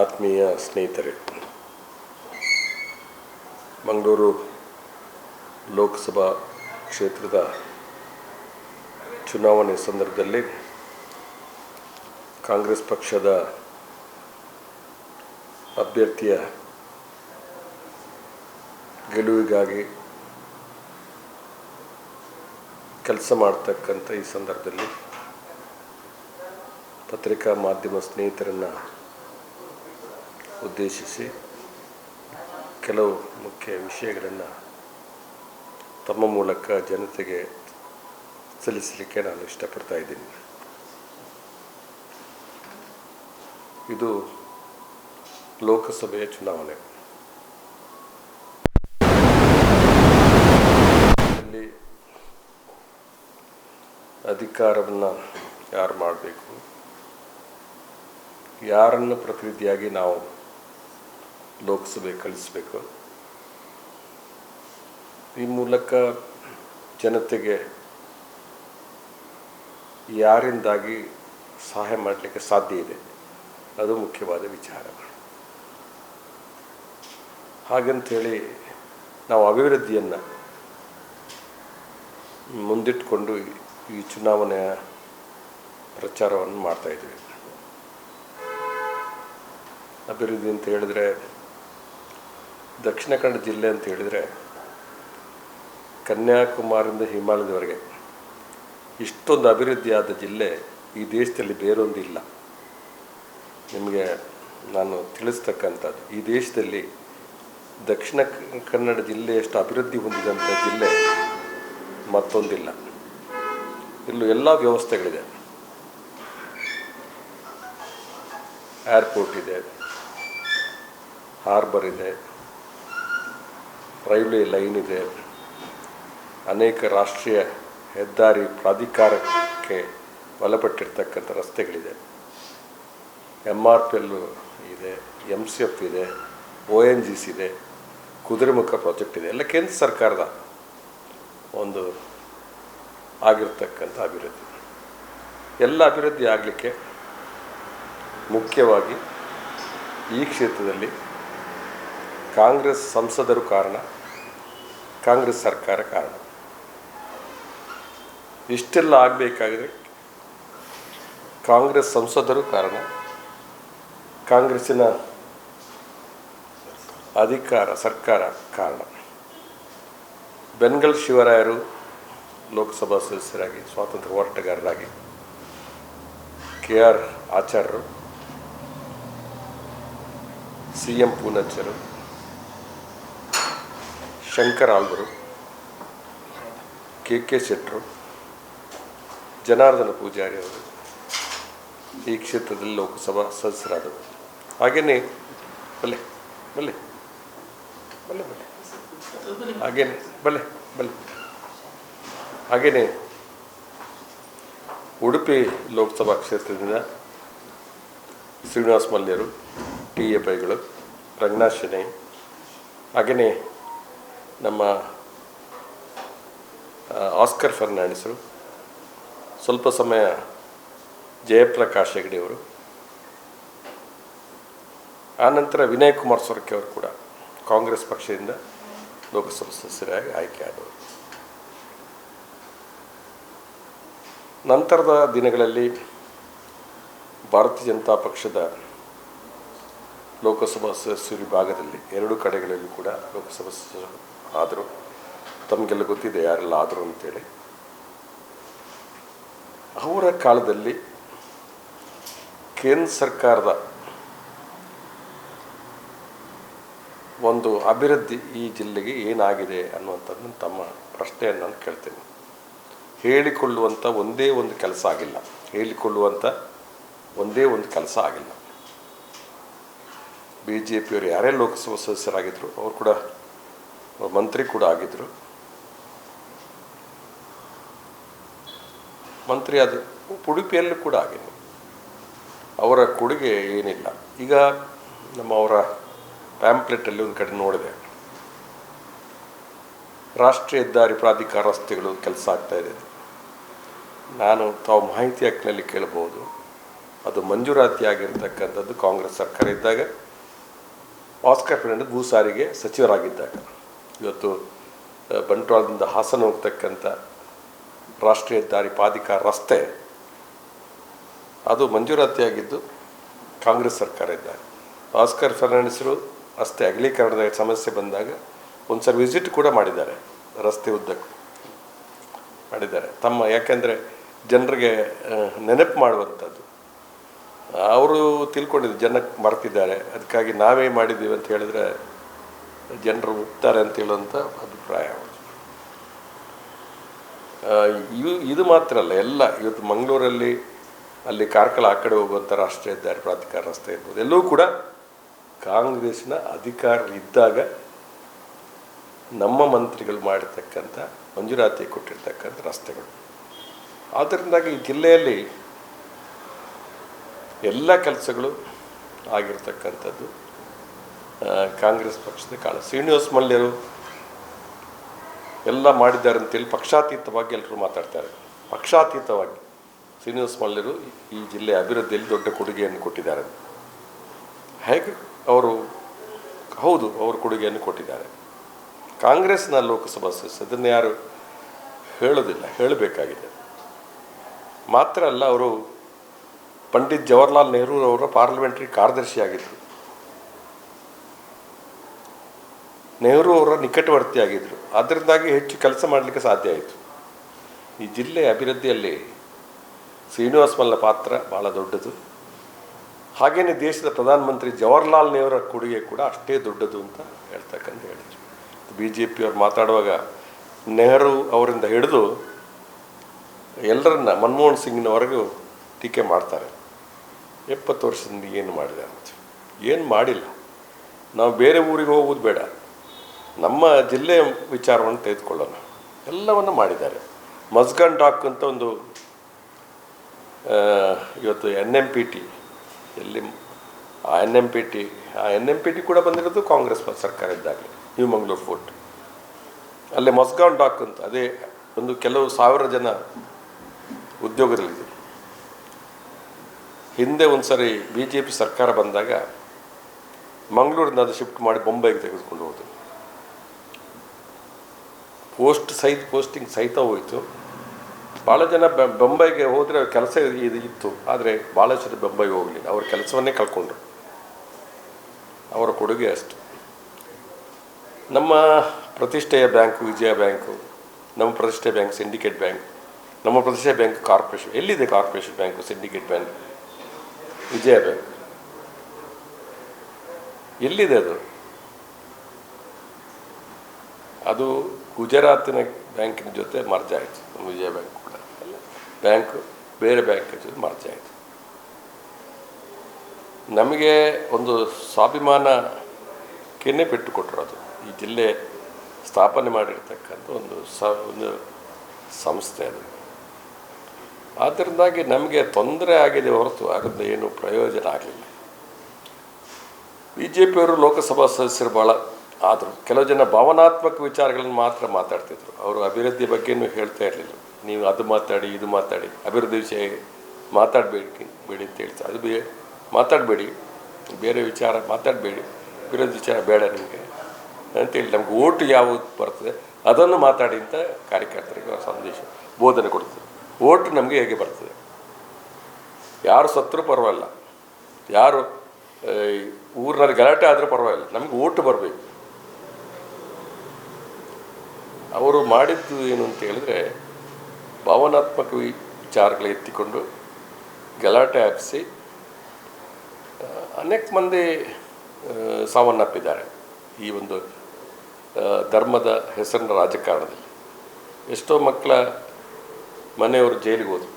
ಆತ್ಮೀಯ ಸ್ನೇಹಿತರೆ, ಮಂಗಳೂರು ಲೋಕಸಭಾ ಕ್ಷೇತ್ರದ ಚುನಾವಣೆ ಸಂದರ್ಭದಲ್ಲಿ ಕಾಂಗ್ರೆಸ್ ಪಕ್ಷದ ಅಭ್ಯರ್ಥಿಯ ಗೆಲುವಿಗಾಗಿ ಕೆಲಸ ಮಾಡ್ತಕ್ಕಂಥ ಈ ಸಂದರ್ಭದಲ್ಲಿ ಪತ್ರಿಕಾ ಮಾಧ್ಯಮ ಸ್ನೇಹಿತರನ್ನು ಉದ್ದೇಶಿಸಿ ಕೆಲವು ಮುಖ್ಯ ವಿಷಯಗಳನ್ನು ತಮ್ಮ ಮೂಲಕ ಜನತೆಗೆ ಸಲ್ಲಿಸಲಿಕ್ಕೆ ನಾನು ಇಷ್ಟಪಡ್ತಾ ಇದ್ದೀನಿ. ಇದು ಲೋಕಸಭೆಯ ಚುನಾವಣೆ. ಅಧಿಕಾರವನ್ನು ಯಾರು ಮಾಡಬೇಕು? ಯಾರನ್ನು ಪ್ರತಿನಿಧಿಯಾಗಿ ನಾವು ಲೋಕಸಭೆ ಕಳಿಸಬೇಕು. ಈ ಮೂಲಕ ಜನತೆಗೆ ಯಾರಿಂದಾಗಿ ಸಹಾಯ ಮಾಡಲಿಕ್ಕೆ ಸಾಧ್ಯ ಇದೆ? ಅದು ಮುಖ್ಯವಾದ ವಿಚಾರ. ಹಾಗಂತೇಳಿ ನಾವು ಅಭಿವೃದ್ಧಿಯನ್ನು ಮುಂದಿಟ್ಕೊಂಡು ಈ ಚುನಾವಣೆಯ ಪ್ರಚಾರವನ್ನು ಮಾಡ್ತಾಯಿದ್ದೀವಿ ಅಭಿವೃದ್ಧಿ ಅಂತ ಹೇಳಿದ್ರೆ ದಕ್ಷಿಣ ಕನ್ನಡ ಜಿಲ್ಲೆ ಅಂತ ಹೇಳಿದರೆ ಕನ್ಯಾಕುಮಾರಿಯಿಂದ ಹಿಮಾಲಯದವರೆಗೆ ಇಷ್ಟೊಂದು ಅಭಿವೃದ್ಧಿಯಾದ ಜಿಲ್ಲೆ ಈ ದೇಶದಲ್ಲಿ ಬೇರೊಂದಿಲ್ಲ ನಿಮಗೆ ನಾನು ತಿಳಿಸ್ತಕ್ಕಂಥದ್ದು, ಈ ದೇಶದಲ್ಲಿ ದಕ್ಷಿಣ ಕನ್ನಡ ಜಿಲ್ಲೆಯಷ್ಟು ಅಭಿವೃದ್ಧಿ ಹೊಂದಿದಂಥ ಜಿಲ್ಲೆ ಮತ್ತೊಂದಿಲ್ಲ. ಇಲ್ಲೂ ಎಲ್ಲ ವ್ಯವಸ್ಥೆಗಳಿದೆ. ಏರ್ಪೋರ್ಟ್ ಇದೆ, ಹಾರ್ಬರ್ ಇದೆ. ರೈಲ್ವೆ ಲೈನ್ ಇದೆ. ಅನೇಕ ರಾಷ್ಟ್ರೀಯ ಹೆದ್ದಾರಿ ಪ್ರಾಧಿಕಾರಕ್ಕೆ ಒಳಪಟ್ಟಿರ್ತಕ್ಕಂಥ ರಸ್ತೆಗಳಿದೆ. ಎಂ ಆರ್ ಪಿ ಎಲ್ಲು ಇದೆ ಎಂ ಸಿ ಎಫ್ ಇದೆ ಒ ಎನ್ ಜಿ ಸಿ ಇದೆ, ಕುದುರೆಮುಖ ಪ್ರಾಜೆಕ್ಟ್ ಇದೆ. ಎಲ್ಲ ಕೇಂದ್ರ ಸರ್ಕಾರದ ಒಂದು ಆಗಿರ್ತಕ್ಕಂಥ ಅಭಿವೃದ್ಧಿ. ಎಲ್ಲ ಅಭಿವೃದ್ಧಿ ಆಗಲಿಕ್ಕೆ ಮುಖ್ಯವಾಗಿ ಈ ಕ್ಷೇತ್ರದಲ್ಲಿ ಕಾಂಗ್ರೆಸ್ ಸಂಸದರು ಕಾರಣ ಕಾಂಗ್ರೆಸ್ ಸರ್ಕಾರ ಕಾರಣ. ಇಷ್ಟೆಲ್ಲ ಆಗಬೇಕಾದ್ರೆ ಕಾಂಗ್ರೆಸ್ ಸಂಸದರು ಕಾರಣ. ಕಾಂಗ್ರೆಸ್ಸಿನ ಅಧಿಕಾರ, ಸರ್ಕಾರ ಕಾರಣ. ಬೆನ್ಗಲ್ ಶಿವರಾಯರು ಲೋಕಸಭಾ ಸದಸ್ಯರಾಗಿ, ಸ್ವಾತಂತ್ರ್ಯ ಹೋರಾಟಗಾರರಾಗಿ ಕೆ ಆರ್ ಆಚಾರ್ಯರು, ಸಿ ಎಂ ಪೂನಚ್ಚರು ಶಂಕರ್ ಆಲ್ಬರು ಕೆ ಕೆ ಶೆಟ್ಟರು ಜನಾರ್ದನ ಪೂಜಾರಿ ಅವರು ಈ ಕ್ಷೇತ್ರದಲ್ಲಿ ಲೋಕಸಭಾ ಸದಸ್ಯರಾದರು ಹಾಗೆಯೇ ಬಲ್ಲೆ ಬಲ್ಲೆ ಬಲ್ಲೆ ಬಲ್ಲೆ ಹಾಗೇನೆ ಬಲ್ಲೆ ಬಲ್ಲೆ ಹಾಗೆಯೇ ಉಡುಪಿ ಲೋಕಸಭಾ ಕ್ಷೇತ್ರದಿಂದ ಶ್ರೀನಿವಾಸ ಮಲ್ಯರು ಟಿ ಎ ಪೈಗಳು, ರಂಗನಾಥ್ ಹಾಗೆಯೇ ನಮ್ಮ ಆಸ್ಕರ್ ಫರ್ನಾಂಡಿಸರು, ಸ್ವಲ್ಪ ಸಮಯ ಜಯಪ್ರಕಾಶ್ ಹೆಗಡೆಯವರು ಆನಂತರ ವಿನಯ್ ಕುಮಾರ್ ಸೊರಕೆ ಅವರು ಕೂಡ ಕಾಂಗ್ರೆಸ್ ಪಕ್ಷದಿಂದ ಲೋಕಸಭಾ ಸದಸ್ಯರಾಗಿ ಆಯ್ಕೆಯಾದವರು ನಂತರದ ದಿನಗಳಲ್ಲಿ ಭಾರತೀಯ ಜನತಾ ಪಕ್ಷದ ಲೋಕಸಭಾ ಸದಸ್ಯರ ವಿಭಾಗದಲ್ಲಿ ಎರಡು ಕಡೆಗಳಲ್ಲಿ ಕೂಡ ಲೋಕಸಭಾ ಸದಸ್ಯರು ಆದರು ತಮಗೆಲ್ಲ ಗೊತ್ತಿದೆ ಯಾರೆಲ್ಲ ಆದರೂ ಅಂತೇಳಿ. ಅವರ ಕಾಲದಲ್ಲಿ ಕೇಂದ್ರ ಸರ್ಕಾರದ ಒಂದು ಅಭಿವೃದ್ಧಿ ಈ ಜಿಲ್ಲೆಗೆ ಏನಾಗಿದೆ ಅನ್ನುವಂಥದ್ದು ತಮ್ಮ ಪ್ರಶ್ನೆಯನ್ನು ನಾನು ಕೇಳ್ತೇನೆ. ಹೇಳಿಕೊಳ್ಳುವಂಥ ಒಂದೇ ಒಂದು ಕೆಲಸ ಆಗಿಲ್ಲ. ಹೇಳಿಕೊಳ್ಳುವಂಥ ಒಂದೇ ಒಂದು ಕೆಲಸ ಆಗಿಲ್ಲ. ಬಿ ಜೆ ಪಿಯವರು ಯಾರೇ ಲೋಕಸಭಾ ಸದಸ್ಯರಾಗಿದ್ದರು ಅವರು ಕೂಡ ಮಂತ್ರಿ ಕೂಡ ಆಗಿದ್ದರು ಮಂತ್ರಿ ಅದು ಉಡುಪಿಯಲ್ಲೂ ಕೂಡ ಆಗಿದೆ ಅವರ ಕೊಡುಗೆ ಏನಿಲ್ಲ. ಈಗ ನಮ್ಮ ಅವರ ಪ್ಯಾಂಪ್ಲೆಟಲ್ಲಿ ಒಂದು ಕಡೆ ನೋಡಿದೆ. ರಾಷ್ಟ್ರೀಯ ಹೆದ್ದಾರಿ ಪ್ರಾಧಿಕಾರ ರಸ್ತೆಗಳು ಕೆಲಸ ಆಗ್ತಾ ಇದೆ. ನಾನು ತಾವು ಮಾಹಿತಿ ಹಕ್ಕಿನಲ್ಲಿ ಕೇಳಬಹುದು. ಅದು ಮಂಜೂರಾತಿ ಆಗಿರ್ತಕ್ಕಂಥದ್ದು ಕಾಂಗ್ರೆಸ್ ಸರ್ಕಾರ ಇದ್ದಾಗ ಆಸ್ಕರ್ ಪ್ರಿಂಡ್ ಭೂ ಸಾರಿಗೆ ಸಚಿವರಾಗಿದ್ದಾಗ. ಇವತ್ತು ಬಂಟ್ವಾಳದಿಂದ ಹಾಸನ ಹೋಗ್ತಕ್ಕಂಥ ರಾಷ್ಟ್ರೀಯ ದಾರಿ ಪಾದಿಕ ರಸ್ತೆ, ಅದು ಮಂಜೂರಾತಿಯಾಗಿದ್ದು ಕಾಂಗ್ರೆಸ್ ಸರ್ಕಾರ ಇದ್ದಾಗ ಆಸ್ಕರ್ ಫರ್ನಾಂಡಿಸರು ರಸ್ತೆ ಅಗಲೀಕರಣದ ಸಮಸ್ಯೆ ಬಂದಾಗ ಒಂದು ಸರ್ ವಿಸಿಟ್ ಕೂಡ ಮಾಡಿದ್ದಾರೆ, ರಸ್ತೆ ಉದ್ದಕ್ಕೂ ಮಾಡಿದ್ದಾರೆ. ತಮ್ಮ, ಯಾಕೆಂದರೆ ಜನರಿಗೆ ನೆನಪು ಮಾಡುವಂಥದ್ದು. ಅವರು ತಿಳ್ಕೊಂಡಿದ್ದು, ಜನಕ್ಕೆ ಮರ್ತಿದ್ದಾರೆ. ಅದಕ್ಕಾಗಿ ನಾವೇ ಮಾಡಿದ್ದೀವಿ ಅಂತ ಹೇಳಿದ್ರೆ ಜನರು ಒಪ್ತಾರೆ ಅಂತ ಹೇಳುವಂಥ ಅಭಿಪ್ರಾಯ. ಇವು, ಇದು ಮಾತ್ರ ಅಲ್ಲ, ಎಲ್ಲ, ಇವತ್ತು ಮಂಗಳೂರಲ್ಲಿ ಅಲ್ಲಿ ಕಾರ್ಕಳ ಆ ಕಡೆ ಹೋಗುವಂಥ ರಾಷ್ಟ್ರೀಯ ಹೆದ್ದಾರಿ ಪ್ರಾಧಿಕಾರ ರಸ್ತೆ ಇರ್ಬೋದು ಎಲ್ಲವೂ ಕೂಡ ಕಾಂಗ್ರೆಸ್ನ ಅಧಿಕಾರ ಇದ್ದಾಗ ನಮ್ಮ ಮಂತ್ರಿಗಳು ಮಾಡಿರ್ತಕ್ಕಂಥ ಮಂಜೂರಾತಿ ಕೊಟ್ಟಿರ್ತಕ್ಕಂಥ ರಸ್ತೆಗಳು ಆದ್ದರಿಂದಾಗಿ ಈ ಜಿಲ್ಲೆಯಲ್ಲಿ ಎಲ್ಲ ಕೆಲಸಗಳು ಆಗಿರ್ತಕ್ಕಂಥದ್ದು ಕಾಂಗ್ರೆಸ್ ಪಕ್ಷದ ಕಾಲ. ಶ್ರೀನಿವಾಸ್ ಮಲ್ಯರು ಎಲ್ಲ ಮಾಡಿದ್ದಾರೆ ಅಂತೇಳಿ ಪಕ್ಷಾತೀತವಾಗಿ ಎಲ್ಲರೂ ಮಾತಾಡ್ತಾರೆ. ಪಕ್ಷಾತೀತವಾಗಿ ಶ್ರೀನಿವಾಸ ಮಲ್ಯರು ಈ ಜಿಲ್ಲೆಯ ಅಭಿವೃದ್ಧಿಯಲ್ಲಿ ದೊಡ್ಡ ಕೊಡುಗೆಯನ್ನು ಕೊಟ್ಟಿದ್ದಾರೆ. ಹೇಗೆ? ಅವರು, ಹೌದು, ಅವರು ಕೊಡುಗೆಯನ್ನು ಕೊಟ್ಟಿದ್ದಾರೆ. ಕಾಂಗ್ರೆಸ್ನ ಲೋಕಸಭಾ ಸದಸ್ಯ ಅದನ್ನು ಯಾರು ಹೇಳೋದಿಲ್ಲ, ಹೇಳಬೇಕಾಗಿದೆ. ಮಾತ್ರ ಅಲ್ಲ, ಅವರು ಪಂಡಿತ್ ಜವಾಹರ್ಲಾಲ್ ನೆಹರು ಅವರ ಪಾರ್ಲಿಮೆಂಟ್ರಿ ಕಾರ್ಯದರ್ಶಿಯಾಗಿದ್ದರು. ನೆಹರು ಅವರ ನಿಕಟವರ್ತಿಯಾಗಿದ್ದರು ಅದರಿಂದಾಗಿ ಹೆಚ್ಚು ಕೆಲಸ ಮಾಡಲಿಕ್ಕೆ ಸಾಧ್ಯ ಆಯಿತು. ಈ ಜಿಲ್ಲೆ ಅಭಿವೃದ್ಧಿಯಲ್ಲಿ ಶ್ರೀನಿವಾಸ್ ಮಲ್ಲ ಪಾತ್ರ ಭಾಳ ದೊಡ್ಡದು. ಹಾಗೆಯೇ ದೇಶದ ಪ್ರಧಾನಮಂತ್ರಿ ಜವಾಹರ್ಲಾಲ್ ನೆಹರು ಕೊಡುಗೆ ಕೂಡ ಅಷ್ಟೇ ದೊಡ್ಡದು ಅಂತ ಹೇಳ್ತಕ್ಕಂತ ಹೇಳಿದರು. ಬಿ ಜೆ ಪಿಯವ್ರು ಮಾತಾಡುವಾಗ ನೆಹರು ಅವರಿಂದ ಹಿಡಿದು ಎಲ್ಲರನ್ನ ಮನಮೋಹನ್ ಸಿಂಗ್ನವರೆಗೂ ಟೀಕೆ ಮಾಡ್ತಾರೆ. ಎಪ್ಪತ್ತು ವರ್ಷದಿಂದ ಏನು ಮಾಡಿದೆ ಅಂತ. ಏನು ಮಾಡಿಲ್ಲ. ನಾವು ಬೇರೆ ಊರಿಗೆ ಹೋಗೋದು ಬೇಡ. ನಮ್ಮ ಜಿಲ್ಲೆಯ ವಿಚಾರವನ್ನು ತೆಗೆದುಕೊಳ್ಳೋಣ. ಎಲ್ಲವನ್ನು ಮಾಡಿದ್ದಾರೆ. ಮಸ್ಗನ್ ಡಾಕ್ ಅಂತ ಒಂದು ಇವತ್ತು ಎನ್ ಎಂ ಪಿ ಟಿ ಎಲ್ಲಿ ಆ ಎನ್ ಎಂ ಪಿ ಟಿ ಆ ಎನ್ ಎಂ ಪಿ ಟಿ ಕೂಡ ಬಂದಿರೋದು ಕಾಂಗ್ರೆಸ್ ಸರ್ಕಾರ ಇದ್ದಾಗಲೇ ನ್ಯೂ ಮಂಗ್ಳೂರು ಫೋರ್ಟ್. ಅಲ್ಲೇ ಮಸ್ಗಾನ್ ಡಾಕ್ ಅಂತ, ಅದೇ ಒಂದು ಕೆಲವು ಸಾವಿರ ಜನ ಉದ್ಯೋಗದಲ್ಲಿದ್ದರು ಹಿಂದೆ ಒಂದು ಸರಿ ಬಿ ಜೆ ಪಿ ಸರ್ಕಾರ ಬಂದಾಗ ಮಂಗಳೂರಿಂದ ಅದು ಶಿಫ್ಟ್ ಮಾಡಿ ಬೊಂಬೈಗೆ ತೆಗೆದುಕೊಂಡು ಹೋದ್ರು. ಪೋಸ್ಟ್ ಸಹಿತ ಪೋಸ್ಟಿಂಗ್ ಸಹಿತ ಹೋಯಿತು. ಭಾಳ ಜನ ಬೊಂಬೈಗೆ ಹೋದರೆ ಕೆಲಸ ಇದು ಇತ್ತು. ಆದರೆ ಭಾಳಷ್ಟು ಬೊಂಬೈಗೆ ಹೋಗಲಿಲ್ಲ. ಅವ್ರ ಕೆಲಸವನ್ನೇ ಕಳ್ಕೊಂಡ್ರು. ಅವರ ಕೊಡುಗೆ ಅಷ್ಟು. ನಮ್ಮ ಪ್ರತಿಷ್ಠೆಯ ಬ್ಯಾಂಕು, ವಿಜಯ ಬ್ಯಾಂಕು, ನಮ್ಮ ಪ್ರತಿಷ್ಠೆ ಬ್ಯಾಂಕ್, ಸಿಂಡಿಕೇಟ್ ಬ್ಯಾಂಕ್, ನಮ್ಮ ಪ್ರತಿಷ್ಠೆ ಬ್ಯಾಂಕ್ ಕಾರ್ಪೊರೇಷನ್, ಎಲ್ಲಿದೆ Corporation bank, Syndicate bank? Vijaya bank. ಎಲ್ಲಿದೆ ಅದು? ಅದು ಗುಜರಾತಿನ ಬ್ಯಾಂಕಿನ ಜೊತೆ ಮರ್ಜ್ ಆಯಿತು. ವಿಜಯ ಬ್ಯಾಂಕ್ ಕೂಡ. ಬ್ಯಾಂಕು, ಬೇರೆ ಬ್ಯಾಂಕ್ ಜೊತೆ ಮರ್ಜ್ ಆಯಿತು. ನಮಗೆ ಒಂದು ಸ್ವಾಭಿಮಾನ ಕೆನ್ನೆ ಕೊಟ್ಟರು ಅದು. ಈ ಜಿಲ್ಲೆ ಸ್ಥಾಪನೆ ಮಾಡಿರ್ತಕ್ಕಂಥ ಒಂದು ಸ, ಒಂದು ಸಂಸ್ಥೆ ಅದು. ಆದ್ದರಿಂದಾಗಿ ನಮಗೆ ತೊಂದರೆ ಆಗಿದೆ ಹೊರತು ಅದರಿಂದ ಏನು ಪ್ರಯೋಜನ ಆಗಲಿಲ್ಲ. ಬಿ ಜೆ ಪಿಯವರು ಲೋಕಸಭಾ ಸದಸ್ಯರು ಭಾಳ ಆದರು ಕೆಲವು ಜನ ಭಾವನಾತ್ಮಕ ವಿಚಾರಗಳನ್ನು ಮಾತ್ರ ಮಾತಾಡ್ತಿದ್ರು. ಅವರು ಅಭಿವೃದ್ಧಿ ಬಗ್ಗೆನೂ ಹೇಳ್ತಾ ಇರಲಿಲ್ಲ. ನೀವು ಅದು ಮಾತಾಡಿ, ಇದು ಮಾತಾಡಿ, ಅಭಿವೃದ್ಧಿ ವಿಷಯ ಮಾತಾಡಬೇಡಿ ಬೇಡಿ ಅಂತ ಹೇಳ್ತಾರೆ. ಅದು ಬೇ, ಮಾತಾಡಬೇಡಿ, ಬೇರೆ ವಿಚಾರ ಮಾತಾಡಬೇಡಿ, ಅಭಿವೃದ್ಧಿ ವಿಚಾರ ಬೇಡ ನಿಮಗೆ ಅಂತೇಳಿ ನಮ್ಗೆ ಓಟು ಯಾವುದು ಬರ್ತದೆ ಅದನ್ನು ಮಾತಾಡಿ ಅಂತ ಕಾರ್ಯಕರ್ತರಿಗೆ ಸಂದೇಶ, ಬೋಧನೆ ಕೊಡ್ತದೆ. ಓಟು ನಮಗೆ ಹೇಗೆ ಬರ್ತದೆ? ಯಾರು ಸತ್ತರೂ ಪರವಾಗಿಲ್ಲ. ಯಾರು ಊರಿನಲ್ಲಿ ಗಲಾಟೆ ಆದರೂ ಪರವಾಗಿಲ್ಲ. ನಮಗೆ ಓಟು ಬರಬೇಕು. ಅವರು ಮಾಡಿದ್ದು ಏನು ಅಂತ ಹೇಳಿದ್ರೆ, ಭಾವನಾತ್ಮಕ ವಿಚಾರಗಳ ಎತ್ತಿಕೊಂಡು ಗಲಾಟೆ ಹಾಕಿಸಿ ಅನೇಕ ಮಂದಿ ಸಾವನ್ನಪ್ಪಿದ್ದಾರೆ ಈ ಒಂದು ಧರ್ಮದ ಹೆಸರಿನ ರಾಜಕಾರಣದಲ್ಲಿ. ಎಷ್ಟೋ ಮಕ್ಕಳ ಮನೆಯವರು ಜೈಲಿಗೆ ಹೋದರು.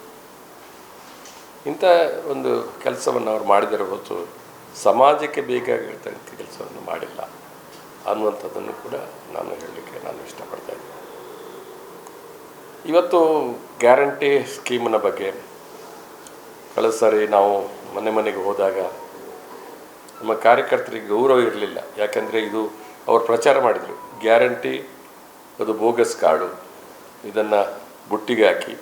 ಇಂಥ ಒಂದು ಕೆಲಸವನ್ನು ಅವ್ರು ಮಾಡಿದರೆ ಹೊರತು ಸಮಾಜಕ್ಕೆ ಬೇಕಾಗಿರ್ತಕ್ಕಂಥ ಕೆಲಸವನ್ನು ಮಾಡಿಲ್ಲ. ಅನ್ನುವಂಥದ್ದನ್ನು ಕೂಡ ನಾನು ಹೇಳಲಿಕ್ಕೆ ನಾನು ಇಷ್ಟಪಡ್ತಾ ಇವತ್ತು ಗ್ಯಾರಂಟಿ ಸ್ಕೀಮ್ನ ಬಗ್ಗೆ ಕಳೆದ ಸಾರಿ ನಾವು ಮನೆ ಮನೆಗೆ ಹೋದಾಗ ನಮ್ಮ ಕಾರ್ಯಕರ್ತರಿಗೆ ಗೌರವ ಇರಲಿಲ್ಲ. ಯಾಕೆಂದರೆ ಇದು ಅವರು ಪ್ರಚಾರ ಮಾಡಿದರು. ಗ್ಯಾರಂಟಿ, ಅದು ಬೋಗಸ್ ಕಾರ್ಡು ಇದನ್ನು ಬುಟ್ಟಿಗೆ ಹಾಕಿ.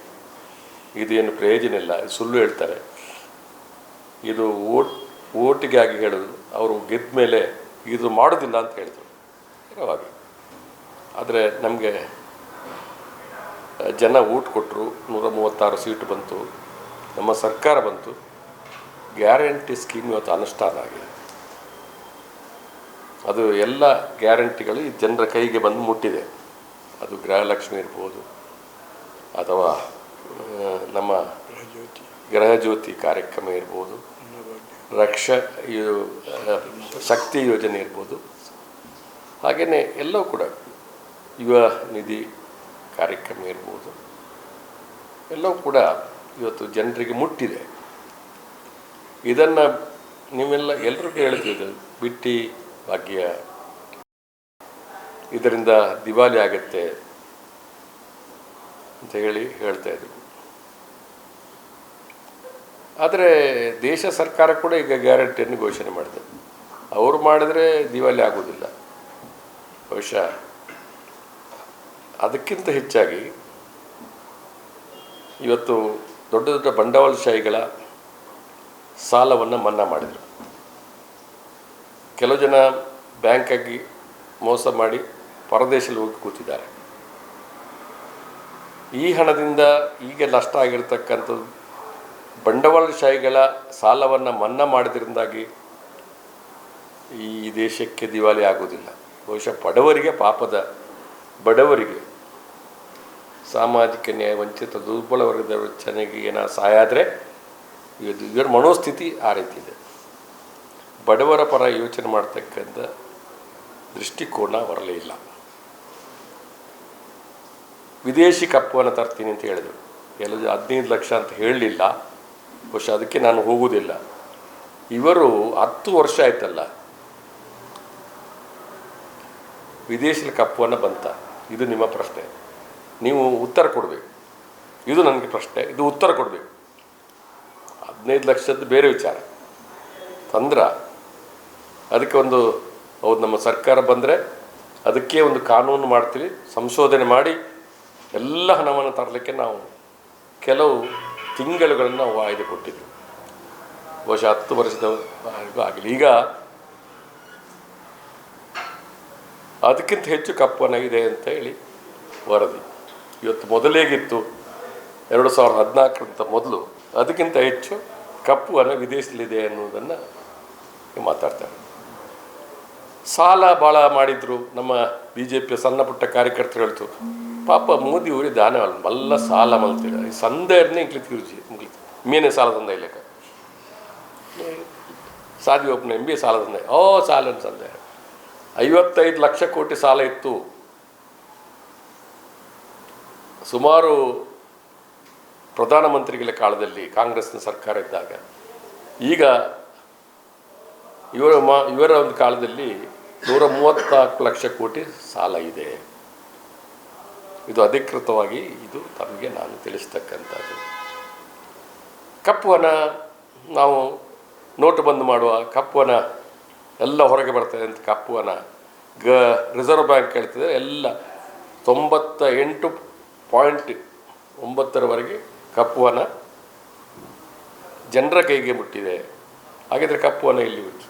ಇದೇನು ಪ್ರಯೋಜನ ಇಲ್ಲ. ಸುಳ್ಳು ಹೇಳ್ತಾರೆ. ಇದು ಓಟ್ ಓಟಿಗಾಗಿ ಹೇಳೋದು. ಅವರು ಗೆದ್ದ ಮೇಲೆ ಇದು ಮಾಡೋದಿಲ್ಲ ಅಂತ ಹೇಳಿದರು. ಇರೋವಾಗಿ ಆದರೆ ನಮಗೆ ಜನ ಊಟ ಕೊಟ್ಟರು ನೂರ ಮೂವತ್ತಾರು ಸೀಟು ಬಂತು ನಮ್ಮ ಸರ್ಕಾರ ಬಂತು ಗ್ಯಾರಂಟಿ ಸ್ಕೀಮ್ ಇವತ್ತು ಅನುಷ್ಠಾನ ಆಗಿದೆ. ಅದು ಎಲ್ಲ ಗ್ಯಾರಂಟಿಗಳು ಈ ಜನರ ಕೈಗೆ ಬಂದು ಮುಟ್ಟಿದೆ. ಅದು ಗೃಹಲಕ್ಷ್ಮಿ ಇರ್ಬೋದು ಅಥವಾ ನಮ್ಮ ಗೃಹಜ್ಯೋತಿ ಕಾರ್ಯಕ್ರಮ ಇರ್ಬೋದು ರಕ್ಷ ಶಕ್ತಿ ಯೋಜನೆ ಇರ್ಬೋದು. ಹಾಗೆಯೇ ಎಲ್ಲವೂ ಕೂಡ ಯುವ ನಿಧಿ ಕಾರ್ಯಕ್ರಮ ಇರ್ಬೋದು. ಎಲ್ಲವೂ ಕೂಡ ಇವತ್ತು ಜನರಿಗೆ ಮುಟ್ಟಿದೆ. ಇದನ್ನು ನೀವೆಲ್ಲ ಎಲ್ರಿಗೂ ಹೇಳ್ತಿದ್ದು ಬಿಟ್ಟಿ ಭಾಗ್ಯ. ಇದರಿಂದ ದಿವಾಲಿ ಆಗುತ್ತೆ ಅಂತ ಹೇಳಿ ಹೇಳ್ತಾ ಇದ್ರು. ಆದರೆ ದೇಶ ಸರ್ಕಾರ ಕೂಡ ಈಗ ಗ್ಯಾರಂಟಿಯನ್ನು ಘೋಷಣೆ ಮಾಡಿದೆ. ಅವರು ಮಾಡಿದರೆ ದಿವಾಲಿ ಆಗೋದಿಲ್ಲ ಬಹುಶಃ ಅದಕ್ಕಿಂತ ಹೆಚ್ಚಾಗಿ ಇವತ್ತು ದೊಡ್ಡ ದೊಡ್ಡ ಬಂಡವಾಳಶಾಹಿಗಳ ಸಾಲವನ್ನು ಮನ್ನಾ ಮಾಡಿದರು. ಕೆಲವು ಜನ ಬ್ಯಾಂಕಾಗಿ ಮೋಸ ಮಾಡಿ ಪರದೇಶದಲ್ಲಿ ಹೋಗಿ ಕೂತಿದ್ದಾರೆ. ಈ ಹಣದಿಂದ ಈಗ ನಷ್ಟ ಆಗಿರ್ತಕ್ಕಂಥದ್ದು ಬಂಡವಾಳಶಾಹಿಗಳ ಸಾಲವನ್ನು ಮನ್ನಾ ಮಾಡಿದ್ರಿಂದಾಗಿ ಈ ದೇಶಕ್ಕೆ ದಿವಾಳಿ ಆಗೋದಿಲ್ಲ ಬಹುಶಃ ಬಡವರಿಗೆ, ಪಾಪದ ಬಡವರಿಗೆ, ಸಾಮಾಜಿಕ ನ್ಯಾಯ, ವಂಚಿತ, ದುರ್ಬಲ ವರ್ಗದ ಚೆನ್ನಾಗಿ ಏನೋ ಸಹಾಯ ಆದರೆ ಇದು ಇವರ ಮನೋಸ್ಥಿತಿ ಆ ರೀತಿ ಇದೆ. ಬಡವರ ಪರ ಯೋಚನೆ ಮಾಡ್ತಕ್ಕಂಥ ದೃಷ್ಟಿಕೋನ ಬರಲೇ ಇಲ್ಲ. ವಿದೇಶಿ ಕಪ್ಪವನ್ನು ತರ್ತೀನಿ ಅಂತ ಹೇಳಿದರು. ಎಲ್ಲ ಹದಿನೈದು ಲಕ್ಷ ಅಂತ ಹೇಳಲಿಲ್ಲ. ಬಹುಶಃ ಅದಕ್ಕೆ ನಾನು ಹೋಗುವುದಿಲ್ಲ. ಇವರು ಹತ್ತು ವರ್ಷ ಆಯ್ತಲ್ಲ. ವಿದೇಶದ ಕಪ್ಪನ್ನು ಬಂತ. ಇದು ನಿಮ್ಮ ಪ್ರಶ್ನೆ. ನೀವು ಉತ್ತರ ಕೊಡಬೇಕು. ಇದು ನನಗೆ ಪ್ರಶ್ನೆ. ಇದು ಉತ್ತರ ಕೊಡಬೇಕು. ಹದಿನೈದು ಲಕ್ಷದ್ದು ಬೇರೆ ವಿಚಾರ. ತಂದ್ರ, ಅದಕ್ಕೆ ಒಂದು, ಹೌದು, ನಮ್ಮ ಸರ್ಕಾರ ಬಂದರೆ ಅದಕ್ಕೆ ಒಂದು ಕಾನೂನು ಮಾಡ್ತೀವಿ, ಸಂಶೋಧನೆ ಮಾಡಿ ಎಲ್ಲ ಹಣವನ್ನು ತರಲಿಕ್ಕೆ ನಾವು ಕೆಲವು ತಿಂಗಳುಗಳನ್ನು ವಾಯ್ದೆ ಕೊಟ್ಟಿದ್ವಿ ಬಹುಶಃ ಹತ್ತು ವರ್ಷದ ಆಗಲಿ ಈಗ ಅದಕ್ಕಿಂತ ಹೆಚ್ಚು ಕಪ್ಪನಾಗಿದೆ ಅಂತ ಹೇಳಿ ವರದಿ. ಇವತ್ತು ಮೊದಲೇಗಿತ್ತು. ಎರಡು ಸಾವಿರದ ಹದಿನಾಲ್ಕರಂತ ಮೊದಲು ಅದಕ್ಕಿಂತ ಹೆಚ್ಚು ಕಪ್ಪು ಹಣ ವಿದೇಶದಲ್ಲಿದೆ ಅನ್ನೋದನ್ನು ಮಾತಾಡ್ತಾರೆ. ಸಾಲ ಭಾಳ ಮಾಡಿದ್ರು ನಮ್ಮ ಬಿ ಜೆ ಪಿಯ ಸಣ್ಣ ಪುಟ್ಟ ಕಾರ್ಯಕರ್ತರು ಹೇಳ್ತು. ಪಾಪ ಮೋದಿ ಊರಿ ದಾನ ಮಲ್ಲ ಸಾಲ ಮಲ್ತಿಲ್ಲ ಈ ಸಂದೇರ್ನೇ ಇಂಕ್ಲಿತ್ ಕಿರುಚಿ ಇಂಕ್ಲಿತ್ ಮೇನೆ ಸಾಲ ತಂದ ಇಲ್ಲಕ? ಸಾದಿ ಒಬ್ಬನ ಎಂ ಬಿ ಸಾಲ ತಂದೆ ಓ, ಸಾಲ ಸಂದೇಹ ಐವತ್ತೈದು ಲಕ್ಷ ಕೋಟಿ ಸಾಲ ಇತ್ತು. ಸುಮಾರು ಪ್ರಧಾನಮಂತ್ರಿಗಳ ಕಾಲದಲ್ಲಿ ಕಾಂಗ್ರೆಸ್ನ ಸರ್ಕಾರ ಇದ್ದಾಗ, ಈಗ ಇವರ ಮಾ, ಇವರ ಒಂದು ಕಾಲದಲ್ಲಿ ನೂರ ಮೂವತ್ತ್ನಾಲ್ಕು ಲಕ್ಷ ಕೋಟಿ ಸಾಲ ಇದೆ. ಇದು ಅಧಿಕೃತವಾಗಿ ಇದು ತಮಗೆ ನಾನು ತಿಳಿಸ್ತಕ್ಕಂಥದ್ದು. ಕಪ್ಪುವನ ನಾವು ನೋಟು ಬಂದ್ ಮಾಡುವ ಕಪ್ಪು ಹಣ ಎಲ್ಲ ಹೊರಗೆ ಬರ್ತದೆ ಅಂತ ಕಪ್ಪು ಹಣ. ಗ ರಿಸರ್ವ್ ಬ್ಯಾಂಕ್ ಹೇಳ್ತಿದ್ರೆ ಎಲ್ಲ ತೊಂಬತ್ತ ಎಂಟು ಪಾಯಿಂಟ್ ಒಂಬತ್ತರವರೆಗೆ ಕಪ್ಪುವನ ಜನರ ಕೈಗೆ ಮುಟ್ಟಿದೆ. ಹಾಗಿದ್ರೆ ಕಪ್ಪು ಹಣ ಇಲ್ಲಿ ಬಿಟ್ಟು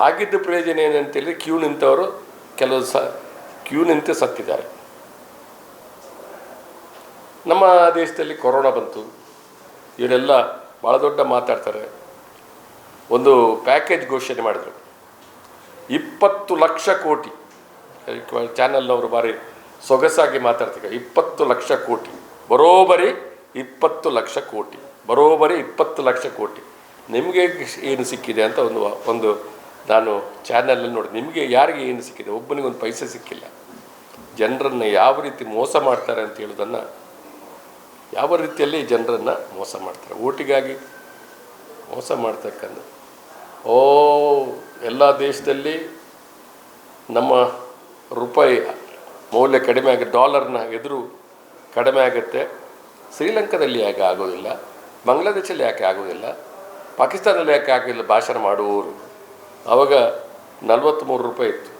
ಆಗಿದ್ದ ಪ್ರಯೋಜನ ಏನಂತೇಳಿ ಕ್ಯೂ ನಿಂತವರು ಕೆಲವು ಸ ಕ್ಯೂ ನಿಂತೆ ಸತ್ತಿದ್ದಾರೆ. ನಮ್ಮ ದೇಶದಲ್ಲಿ ಕೊರೋನಾ ಬಂತು. ಇವರೆಲ್ಲ ಭಾಳ ದೊಡ್ಡ ಮಾತಾಡ್ತಾರೆ. ಒಂದು ಪ್ಯಾಕೇಜ್ ಘೋಷಣೆ ಮಾಡಿದರು. ಇಪ್ಪತ್ತು ಲಕ್ಷ ಕೋಟಿ. ಚಾನಲ್ನವರು ಭಾರಿ ಸೊಗಸಾಗಿ ಮಾತಾಡ್ತಿದ್ದಾರೆ. ಇಪ್ಪತ್ತು ಲಕ್ಷ ಕೋಟಿ. ಬರೋಬರಿ ಇಪ್ಪತ್ತು ಲಕ್ಷ ಕೋಟಿ. ಬರೋಬರಿ ಇಪ್ಪತ್ತು ಲಕ್ಷ ಕೋಟಿ. ನಿಮಗೆ ಏನು ಸಿಕ್ಕಿದೆ ಅಂತ ಒಂದು ಒಂದು ನಾನು ಚಾನಲಲ್ಲಿ ನೋಡಿ ನಿಮಗೆ ಯಾರಿಗೆ ಏನು ಸಿಕ್ಕಿದೆ? ಒಬ್ಬನಿಗೊಂದು ಪೈಸೆ ಸಿಕ್ಕಿಲ್ಲ. ಜನರನ್ನು ಯಾವ ರೀತಿ ಮೋಸ ಮಾಡ್ತಾರೆ ಅಂತ ಹೇಳೋದನ್ನು ಯಾವ ರೀತಿಯಲ್ಲಿ ಜನರನ್ನು ಮೋಸ ಮಾಡ್ತಾರೆ. ಓಟಿಗಾಗಿ ಮೋಸ ಮಾಡ್ತಕ್ಕಂಥ, ಓ, ಎಲ್ಲ ದೇಶದಲ್ಲಿ ನಮ್ಮ ರೂಪಾಯಿ ಮೌಲ್ಯ ಕಡಿಮೆ ಆಗುತ್ತೆ ಡಾಲರ್ನ ಎದುರು ಕಡಿಮೆ ಆಗುತ್ತೆ. ಶ್ರೀಲಂಕಾದಲ್ಲಿ ಯಾಕೆ ಆಗೋದಿಲ್ಲ? ಬಾಂಗ್ಲಾದೇಶಲ್ಲಿ ಯಾಕೆ ಆಗೋದಿಲ್ಲ? ಪಾಕಿಸ್ತಾನದಲ್ಲಿ ಯಾಕೆ ಆಗೋದಿಲ್ಲ ಭಾಷಣ ಮಾಡುವವರು. ಆವಾಗ ನಲ್ವತ್ತ್ಮೂರು ರೂಪಾಯಿ ಇತ್ತು,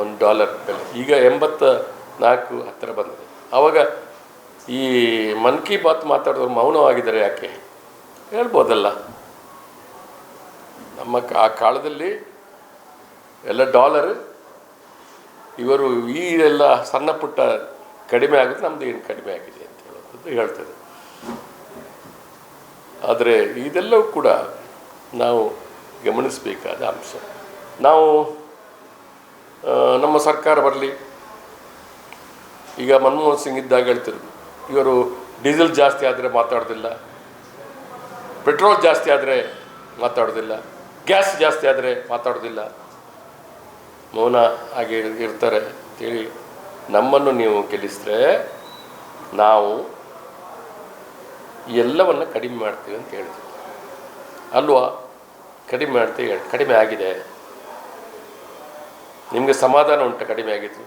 ಒಂದು ಡಾಲರ್ ಬೆಲೆ. ಈಗ ಎಂಬತ್ತ ನಾಲ್ಕು ಹತ್ತಿರ ಬಂದಿದೆ. ಆವಾಗ ಈ ಮನ್ ಕಿ ಬಾತ್ ಮಾತಾಡಿದ್ರು ಮೌನವಾಗಿದ್ದಾರೆ ಯಾಕೆ? ಹೇಳ್ಬೋದಲ್ಲ. ನಮ್ಮ ಆ ಕಾಲದಲ್ಲಿ ಎಲ್ಲ ಡಾಲರ್ ಇವರು ಈ ಎಲ್ಲ ಸಣ್ಣ ಪುಟ್ಟ ಕಡಿಮೆ ಆಗುತ್ತೆ ನಮ್ಮದು ಏನು ಕಡಿಮೆ ಆಗಿದೆ ಅಂತ ಹೇಳೋದು ಹೇಳ್ತದೆ. ಆದರೆ ಇದೆಲ್ಲವೂ ಕೂಡ ನಾವು ಗಮನಿಸಬೇಕಾದ ಅಂಶ. ನಾವು ನಮ್ಮ ಸರ್ಕಾರ ಬರಲಿ ಈಗ ಮನಮೋಹನ್ ಸಿಂಗ್ ಇದ್ದಾಗ ಹೇಳ್ತಿದ್ರು ಇವರು ಡೀಸೆಲ್ ಜಾಸ್ತಿ ಆದರೆ ಮಾತಾಡೋದಿಲ್ಲ. ಪೆಟ್ರೋಲ್ ಜಾಸ್ತಿ ಆದರೆ ಮಾತಾಡೋದಿಲ್ಲ. ಗ್ಯಾಸ್ ಜಾಸ್ತಿ ಆದರೆ ಮಾತಾಡೋದಿಲ್ಲ. ಮೌನ ಹಾಗೆ ಇರ್ತಾರೆ ಅಂತೇಳಿ ನಮ್ಮನ್ನು ನೀವು ಗೆಲ್ಲಿಸಿದ್ರೆ ನಾವು ಎಲ್ಲವನ್ನು ಕಡಿಮೆ ಮಾಡ್ತೀವಿ ಅಂತ ಹೇಳಿದ್ರು ಅಲ್ವಾ? ಕಡಿಮೆ ಮಾಡ್ತೀವಿ ಕಡಿಮೆ ಆಗಿದೆ. ನಿಮಗೆ ಸಮಾಧಾನ ಉಂಟು ಕಡಿಮೆ ಆಗಿದ್ದು?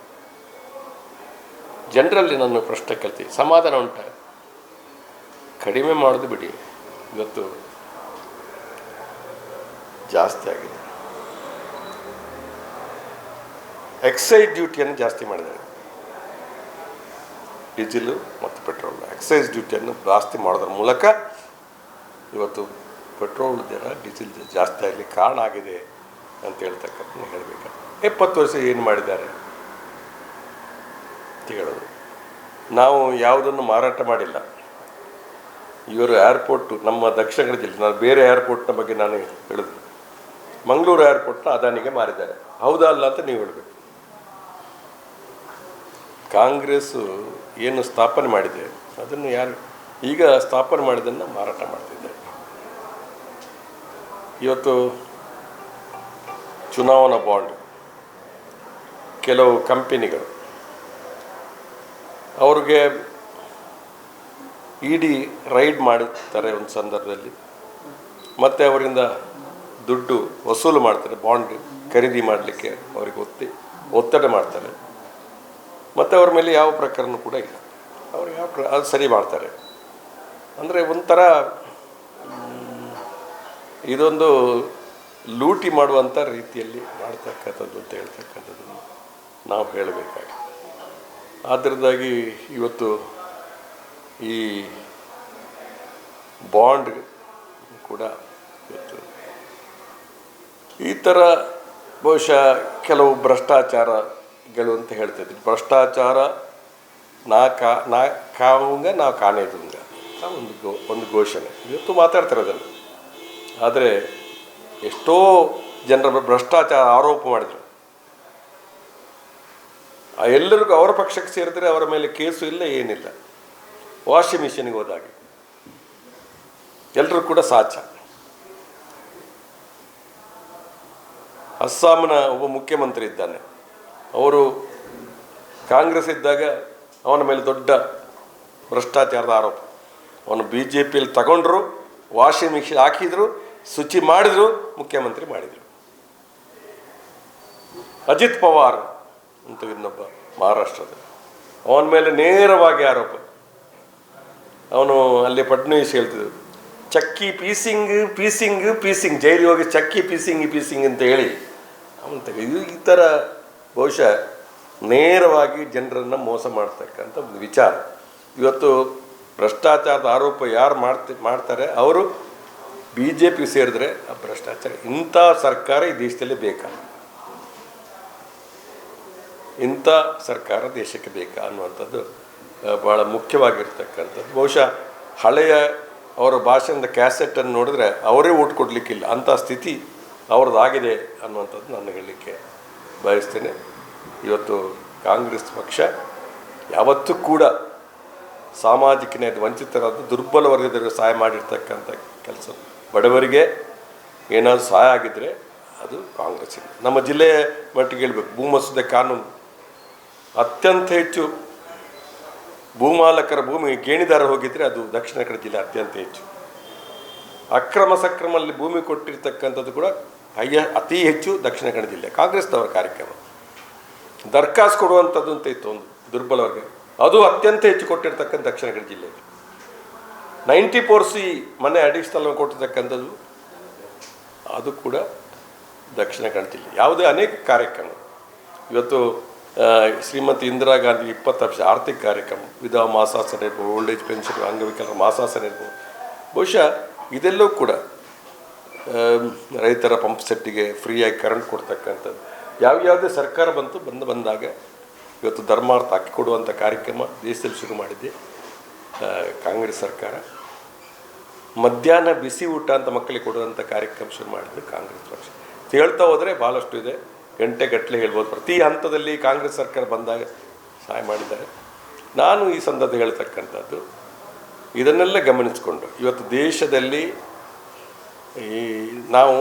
ಜನರಲ್ಲಿ ನನ್ನ ಪ್ರಶ್ನೆ ಕೇಳ್ತೀವಿ ಸಮಾಧಾನ ಉಂಟ? ಕಡಿಮೆ ಮಾಡೋದು ಬಿಡಿ. ಇವತ್ತು ಜಾಸ್ತಿ ಆಗಿದೆ. ಎಕ್ಸೈಸ್ ಡ್ಯೂಟಿಯನ್ನು ಜಾಸ್ತಿ ಮಾಡಿದ್ದಾರೆ. ಡೀಸೆಲು ಮತ್ತು ಪೆಟ್ರೋಲ್. ಎಕ್ಸೈಸ್ ಡ್ಯೂಟಿಯನ್ನು ಜಾಸ್ತಿ ಮಾಡೋದ್ರ ಮೂಲಕ ಇವತ್ತು ಪೆಟ್ರೋಲ್ ದರ, ಡೀಸೆಲ್ ಜಾಸ್ತಿ ಆಗಲಿ ಕಾರಣ ಆಗಿದೆ ಅಂತ ಹೇಳ್ತಕ್ಕಂಥ ಹೇಳಬೇಕು ಎಪ್ಪತ್ತು ವರ್ಷ ಏನು ಮಾಡಿದ್ದಾರೆ? ಹೇಳೋದು ನಾವು ಯಾವುದನ್ನು ಮಾರಾಟ ಮಾಡಿಲ್ಲ. ಇವರು ಏರ್ಪೋರ್ಟು ನಮ್ಮ ದಕ್ಷಿಣ ಕನ್ನಡ ಜಿಲ್ಲೆ, ನಾನು ಬೇರೆ ಏರ್ಪೋರ್ಟ್ನ ಬಗ್ಗೆ ನಾನು ಹೇಳಿದ್ರು ಮಂಗಳೂರು ಏರ್ಪೋರ್ಟ್ನ ಅದಾನಿಗೆ ಮಾರಿದ್ದಾರೆ. ಹೌದಾ ಅಲ್ಲ ಅಂತ ನೀವು ಹೇಳಬೇಕು. ಕಾಂಗ್ರೆಸ್ಸು ಏನು ಸ್ಥಾಪನೆ ಮಾಡಿದೆ, ಅದನ್ನು ಯಾರು, ಈಗ ಸ್ಥಾಪನೆ ಮಾಡಿದ್ದನ್ನು ಮಾರಾಟ ಮಾಡ್ತಿದ್ದಾರೆ. ಇವತ್ತು ಚುನಾವಣಾ ಬಾಂಡ್, ಕೆಲವು ಕಂಪನಿಗಳು ಅವ್ರಿಗೆ ಇಡಿ ರೈಡ್ ಮಾಡುತ್ತಾರೆ ಒಂದು ಸಂದರ್ಭದಲ್ಲಿ. ಮತ್ತು ಅವರಿಂದ ದುಡ್ಡು ವಸೂಲು ಮಾಡ್ತಾರೆ, ಬಾಂಡ್ ಖರೀದಿ ಮಾಡಲಿಕ್ಕೆ ಅವರಿಗೆ ಒತ್ತಿ, ಒತ್ತಡ ಮಾಡ್ತಾರೆ. ಮತ್ತು ಅವ್ರ ಮೇಲೆ ಯಾವ ಪ್ರಕರಣ ಕೂಡ ಇಲ್ಲ. ಅವ್ರು ಯಾವ ಪ್ರ, ಅದು ಸರಿ ಮಾಡ್ತಾರೆ. ಅಂದರೆ ಒಂಥರ ಇದೊಂದು ಲೂಟಿ ಮಾಡುವಂಥ ರೀತಿಯಲ್ಲಿ ಮಾಡ್ತಕ್ಕಂಥದ್ದು ಅಂತ ಹೇಳ್ತಕ್ಕಂಥದ್ದು ನಾವು ಹೇಳಬೇಕಾಗಿ ಆದ್ದರಿಂದಾಗಿ ಇವತ್ತು ಈ ಬಾಂಡ್ ಕೂಡ ಇವತ್ತು ಈ ಥರ ಬಹುಶಃ ಕೆಲವು ಭ್ರಷ್ಟಾಚಾರಗಳು ಅಂತ ಹೇಳ್ತಿದ್ರು ಭ್ರಷ್ಟಾಚಾರ ನಾ ಕಾ, ನಾ ಕಾವಂಗ ನಾವು ಕಾಣೇದುಂಗ. ಒಂದು ಗೋ, ಒಂದು ಘೋಷಣೆ. ಇವತ್ತು ಮಾತಾಡ್ತಾರೆ ಅದನ್ನು ಆದರೆ ಎಷ್ಟೋ ಜನರ ಭ್ರಷ್ಟಾಚಾರ ಆರೋಪ ಮಾಡಿದರು. ಎಲ್ಲರಿಗೂ ಅವರ ಪಕ್ಷಕ್ಕೆ ಸೇರಿದ್ರೆ ಅವರ ಮೇಲೆ ಕೇಸು ಇಲ್ಲ, ಏನಿಲ್ಲ. ವಾಷಿಂಗ್ ಮಿಷಿನ್ಗೆ ಹೋದಾಗೆ. ಎಲ್ಲರೂ ಕೂಡ ಸಾಚ. ಅಸ್ಸಾಂನ ಒಬ್ಬ ಮುಖ್ಯಮಂತ್ರಿ ಇದ್ದಾನೆ. ಅವರು ಕಾಂಗ್ರೆಸ್ ಇದ್ದಾಗ ಅವನ ಮೇಲೆ ದೊಡ್ಡ ಭ್ರಷ್ಟಾಚಾರದ ಆರೋಪ. ಅವನು ಬಿ ಜೆ ಪಿಯಲ್ಲಿ ತಗೊಂಡ್ರು, ವಾಷಿಂಗ್ ಮಿಷಿನ್ ಹಾಕಿದ್ರು, ಶುಚಿ ಮಾಡಿದ್ರು, ಮುಖ್ಯಮಂತ್ರಿ ಮಾಡಿದರು. ಅಜಿತ್ ಪವಾರ್ ಅಂತ ಇನ್ನೊಬ್ಬ ಮಹಾರಾಷ್ಟ್ರದ. ಅವನ ಮೇಲೆ ನೇರವಾಗಿ ಆರೋಪ. ಅವನು ಅಲ್ಲಿ ಫಡ್ನವೀಸ್ ಹೇಳ್ತಿದ್ರು, ಚಕ್ಕಿ ಪೀಸಿಂಗ್ ಪೀಸಿಂಗ್ ಪೀಸಿಂಗ್, ಜೈಲಿಗೆ ಹೋಗಿ ಚಕ್ಕಿ ಪೀಸಿಂಗ್ ಪೀಸಿಂಗ್ ಅಂತ ಹೇಳಿ. ಅವನು ತೆಗೆದು ಈ ಥರ ಬಹುಶಃ ನೇರವಾಗಿ ಜನರನ್ನು ಮೋಸ ಮಾಡ್ತಕ್ಕಂಥ ಒಂದು ವಿಚಾರ. ಇವತ್ತು ಭ್ರಷ್ಟಾಚಾರದ ಆರೋಪ ಯಾರು ಮಾಡ್ತಿ, ಮಾಡ್ತಾರೆ, ಅವರು ಬಿ ಜೆ ಪಿ ಸೇರಿದ್ರೆ ಆ ಭ್ರಷ್ಟಾಚಾರ ಇಂಥ ಸರ್ಕಾರ ಈ ದೇಶದಲ್ಲಿ ಬೇಕಾ? ಇಂಥ ಸರ್ಕಾರ ದೇಶಕ್ಕೆ ಬೇಕಾ ಅನ್ನುವಂಥದ್ದು ಭಾಳ ಮುಖ್ಯವಾಗಿರ್ತಕ್ಕಂಥದ್ದು. ಬಹುಶಃ ಹಳೆಯ ಅವರ ಭಾಷಣದ ಕ್ಯಾಸೆಟನ್ನು ನೋಡಿದ್ರೆ ಅವರೇ ಊಟ ಕೊಡಲಿಕ್ಕಿಲ್ಲ, ಅಂಥ ಸ್ಥಿತಿ ಅವ್ರದ್ದಾಗಿದೆ ಅನ್ನುವಂಥದ್ದು ನಾನು ಹೇಳಲಿಕ್ಕೆ ಬಯಸ್ತೇನೆ. ಇವತ್ತು ಕಾಂಗ್ರೆಸ್ ಪಕ್ಷ ಯಾವತ್ತೂ ಕೂಡ ಸಾಮಾಜಿಕ ನ್ಯಾಯದ ವಂಚಿತರಾದ ದುರ್ಬಲ ವರ್ಗದವರಿಗೆ ಸಹಾಯ ಮಾಡಿರ್ತಕ್ಕಂಥ ಕೆಲಸ. ಬಡವರಿಗೆ ಏನಾದರೂ ಸಹಾಯ ಆಗಿದ್ದರೆ ಅದು ಕಾಂಗ್ರೆಸ್ಸಿಗೆ. ನಮ್ಮ ಜಿಲ್ಲೆಯ ಮಟ್ಟಿಗೆ ಹೇಳ್ಬೇಕು, ಭೂಮಸೂದೆ ಕಾನೂನು. ಅತ್ಯಂತ ಹೆಚ್ಚು ಭೂಮಾಲಕರ ಭೂಮಿ ಗೇಣಿದಾರ ಹೋಗಿದ್ರೆ ಅದು ದಕ್ಷಿಣ ಕನ್ನಡ ಜಿಲ್ಲೆ ಅತ್ಯಂತ ಹೆಚ್ಚು. ಅಕ್ರಮ ಸಕ್ರಮಲ್ಲಿ ಭೂಮಿ ಕೊಟ್ಟಿರ್ತಕ್ಕಂಥದ್ದು ಕೂಡ ಅಯ್ಯ ಅತಿ ಹೆಚ್ಚು ದಕ್ಷಿಣ ಕನ್ನಡ ಜಿಲ್ಲೆ, ಕಾಂಗ್ರೆಸ್ನವರ ಕಾರ್ಯಕ್ರಮ. ದರ್ಖಾಸ್ ಕೊಡುವಂಥದ್ದು ಅಂತ ಇತ್ತು ಒಂದು ದುರ್ಬಲ ಅದು ಅತ್ಯಂತ ಹೆಚ್ಚು ಕೊಟ್ಟಿರ್ತಕ್ಕಂಥ ದಕ್ಷಿಣ ಕನ್ನಡ ಜಿಲ್ಲೆ ನೈಂಟಿ ಫೋರ್ ಸಿ ಮನೆ ಅಡಿಷನಲ್ ಕೊಟ್ಟಿರ್ತಕ್ಕಂಥದ್ದು, ಅದು ಕೂಡ ದಕ್ಷಿಣ ಕನ್ನಡ ಜಿಲ್ಲೆ. ಯಾವುದೇ ಅನೇಕ ಕಾರ್ಯಕ್ರಮ. ಇವತ್ತು ಶ್ರೀಮತಿ ಇಂದಿರಾ ಗಾಂಧಿ ಇಪ್ಪತ್ತು ವರ್ಷ ಆರ್ಥಿಕ ಕಾರ್ಯಕ್ರಮ, ವಿಧವಾ ಮಾಸಾಸನ ಇರ್ಬೋದು ಓಲ್ಡ್ ಏಜ್ ಪೆನ್ಷನ್ ಅಂಗವಿಕಲರ ಮಾಸಾಸನ ಇರ್ಬೋದು. ಬಹುಶಃ ಇದೆಲ್ಲೂ ಕೂಡ ರೈತರ ಪಂಪ್ ಸೆಟ್ಟಿಗೆ ಫ್ರೀಯಾಗಿ ಕರೆಂಟ್ ಕೊಡ್ತಕ್ಕಂಥದ್ದು. ಯಾವ್ಯಾವುದೇ ಸರ್ಕಾರ ಬಂತು, ಬಂದು ಬಂದಾಗ ಇವತ್ತು ಧರ್ಮಾರ್ಥ ಹಾಕಿ ಕೊಡುವಂಥ ಕಾರ್ಯಕ್ರಮ ದೇಶದಲ್ಲಿ ಶುರು ಮಾಡಿದ್ದೆ ಕಾಂಗ್ರೆಸ್ ಸರ್ಕಾರ. ಮಧ್ಯಾಹ್ನ ಬಿಸಿ ಊಟ ಅಂತ ಮಕ್ಕಳಿಗೆ ಕೊಡುವಂಥ ಕಾರ್ಯಕ್ರಮ ಶುರು ಮಾಡಿದ್ದು ಕಾಂಗ್ರೆಸ್ ಪಕ್ಷ. ಹೇಳ್ತಾ ಹೋದರೆ ಭಾಳಷ್ಟು ಇದೆ. ಗಂಟೆ ಗಟ್ಟಲೆ ಹೇಳ್ಬೋದು. ಪ್ರತಿ ಹಂತದಲ್ಲಿ ಕಾಂಗ್ರೆಸ್ ಸರ್ಕಾರ ಬಂದಾಗ ಸಹಾಯ ಮಾಡಿದ್ದಾರೆ. ನಾನು ಈ ಸಂದರ್ಭ ಹೇಳ್ತಕ್ಕಂಥದ್ದು, ಇದನ್ನೆಲ್ಲ ಗಮನಿಸಿಕೊಂಡು, ಇವತ್ತು ದೇಶದಲ್ಲಿ ಈ ನಾವು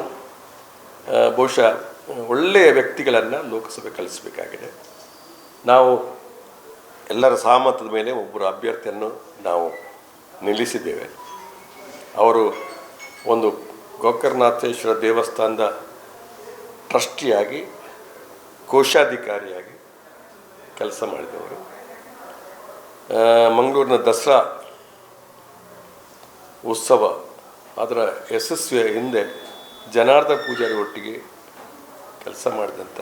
ಬಹುಶಃ ಒಳ್ಳೆಯ ವ್ಯಕ್ತಿಗಳನ್ನು ಲೋಕಸಭೆ ಕಳಿಸಬೇಕಾಗಿದೆ ನಾವು ಎಲ್ಲರ ಸಹಮತದ ಮೇಲೆ ಒಬ್ಬರು ಅಭ್ಯರ್ಥಿಯನ್ನು ನಾವು ನಿಲ್ಲಿಸಿದ್ದೇವೆ. ಅವರು ಒಂದು ಗೋಕರ್ಣನಾಥೇಶ್ವರ ದೇವಸ್ಥಾನದ ಟ್ರಸ್ಟಿಯಾಗಿ ಕೋಶಾಧಿಕಾರಿಯಾಗಿ ಕೆಲಸ ಮಾಡಿದವರು. ಮಂಗಳೂರಿನ ದಸರಾ ಉತ್ಸವ ಅದರ ಯಶಸ್ವಿಯ ಹಿಂದೆ ಜನಾರ್ದ ಪೂಜಾರಿ ಒಟ್ಟಿಗೆ ಕೆಲಸ ಮಾಡಿದಂಥ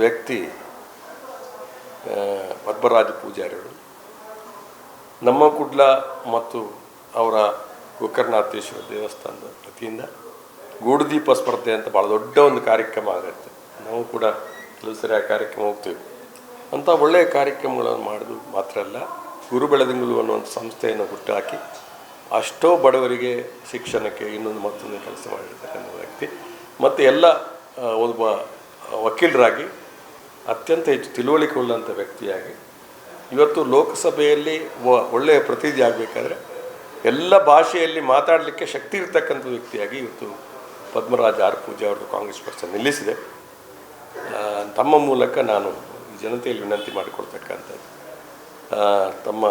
ವ್ಯಕ್ತಿ ಪದ್ಮರಾಜ ಪೂಜಾರಿಗಳು ನಮ್ಮ ಕುಡ್ಲ ಮತ್ತು ಅವರ ಗೋಕರ್ಣಾಥೇಶ್ವರ ದೇವಸ್ಥಾನದ ವತಿಯಿಂದ ಗೂಡುದೀಪ ಸ್ಪರ್ಧೆ ಅಂತ ಭಾಳ ದೊಡ್ಡ ಒಂದು ಕಾರ್ಯಕ್ರಮ ಆಗುತ್ತೆ. ನಾವು ಕೂಡ ಕೆಲವು ಸರಿ ಆ ಕಾರ್ಯಕ್ರಮ ಹೋಗ್ತೀವಿ. ಅಂಥ ಒಳ್ಳೆಯ ಕಾರ್ಯಕ್ರಮಗಳನ್ನು ಮಾಡೋದು ಮಾತ್ರ ಅಲ್ಲ, ಗುರು ಬೆಳದಿಂಗಳು ಅನ್ನುವಂಥ ಸಂಸ್ಥೆಯನ್ನು ಹುಟ್ಟುಹಾಕಿ ಅಷ್ಟೋ ಬಡವರಿಗೆ ಶಿಕ್ಷಣಕ್ಕೆ ಇನ್ನೊಂದು ಮತ್ತೊಂದು ಕೆಲಸ ಮಾಡಿರ್ತಕ್ಕಂಥ ವ್ಯಕ್ತಿ. ಮತ್ತು ಎಲ್ಲ ಒಬ್ಬ ವಕೀಲರಾಗಿ ಅತ್ಯಂತ ಹೆಚ್ಚು ತಿಳುವಳಿಕೆ ಉಳ್ಳಂಥ ವ್ಯಕ್ತಿಯಾಗಿ ಇವತ್ತು ಲೋಕಸಭೆಯಲ್ಲಿ ಒಳ್ಳೆಯ ಪ್ರತಿನಿಧಿ ಆಗಬೇಕಾದ್ರೆ ಎಲ್ಲ ಭಾಷೆಯಲ್ಲಿ ಮಾತಾಡಲಿಕ್ಕೆ ಶಕ್ತಿ ಇರತಕ್ಕಂಥ ವ್ಯಕ್ತಿಯಾಗಿ ಇವತ್ತು ಪದ್ಮರಾಜ ಆರ್ ಪೂಜೆ ಅವ್ರದ್ದು ಕಾಂಗ್ರೆಸ್ ಪಕ್ಷ ನಿಲ್ಲಿಸಿದೆ. ತಮ್ಮ ಮೂಲಕ ನಾನು ಜನತೆಯಲ್ಲಿ ವಿನಂತಿ ಮಾಡಿಕೊಡ್ತಕ್ಕಂಥದ್ದು. ತಮ್ಮ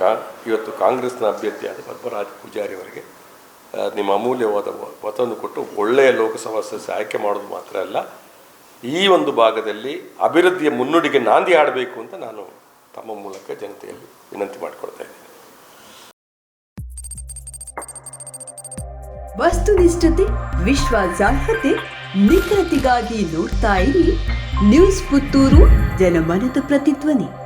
ಕಾ, ಇವತ್ತು ಕಾಂಗ್ರೆಸ್ನ ಅಭ್ಯರ್ಥಿಯಾದ ಪದ್ಮರಾಜ ಪೂಜಾರಿ ಅವರಿಗೆ ನಿಮ್ಮ ಅಮೂಲ್ಯವಾದ ಮತವನ್ನು ಕೊಟ್ಟು ಒಳ್ಳೆಯ ಲೋಕಸಭಾ ಸದಸ್ಯ ಆಯ್ಕೆ ಮಾಡೋದು ಮಾತ್ರ ಅಲ್ಲ, ಈ ಒಂದು ಭಾಗದಲ್ಲಿ ಅಭಿವೃದ್ಧಿಯ ಮುನ್ನುಡಿಗೆ ನಾಂದಿ ಆಡಬೇಕು ಅಂತ ನಾನು ತಮ್ಮ ಮೂಲಕ ಜನತೆಯಲ್ಲಿ ವಿನಂತಿ ಮಾಡಿಕೊಡ್ತಾ ಇದ್ದೇನೆ. ವಸ್ತುನಿಷ್ಠತೆ, ವಿಶ್ವಾಸಾರ್ಹತೆ ನಿಖರತೆಗಾಗಿ ನೋಡ್ತಾ ಇರಿ. ನ್ಯೂಸ್ ಪುತ್ತೂರು ಜನಮನದ ಪ್ರತಿಧ್ವನಿ.